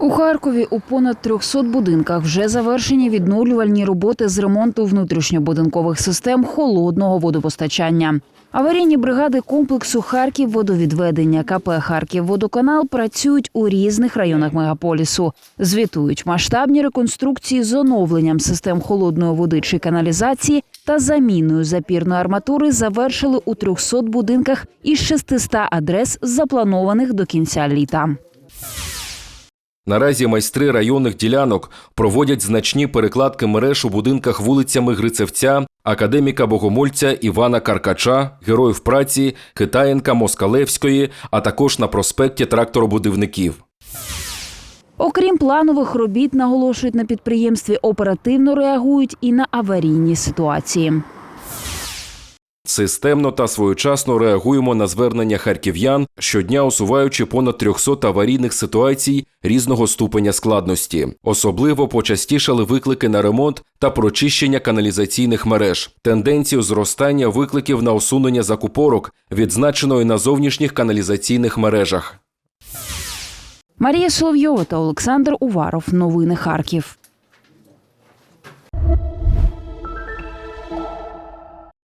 У Харкові у понад 300 будинках вже завершені відновлювальні роботи з ремонту внутрішньобудинкових систем холодного водопостачання. Аварійні бригади комплексу Харків водовідведення КП Харків водоканал працюють у різних районах мегаполісу. Звітують масштабні реконструкції з оновленням систем холодної води чи каналізації та заміною запірної арматури завершили у 300 будинках із 600 адрес, запланованих до кінця літа. Наразі майстри районних ділянок проводять значні перекладки мереж у будинках вулицями Грицевця, академіка Богомольця Івана Каркача, героїв праці, Китаєнка Москалевської, а також на проспекті тракторобудівників. Окрім планових робіт, наголошують на підприємстві, оперативно реагують і на аварійні ситуації. Системно та своєчасно реагуємо на звернення харків'ян, щодня усуваючи понад 300 аварійних ситуацій різного ступеня складності. Особливо почастішали виклики на ремонт та прочищення каналізаційних мереж. Тенденцію зростання викликів на усунення закупорок відзначено і на зовнішніх каналізаційних мережах. Марія Соловйова та Олександр Уваров. Новини Харків.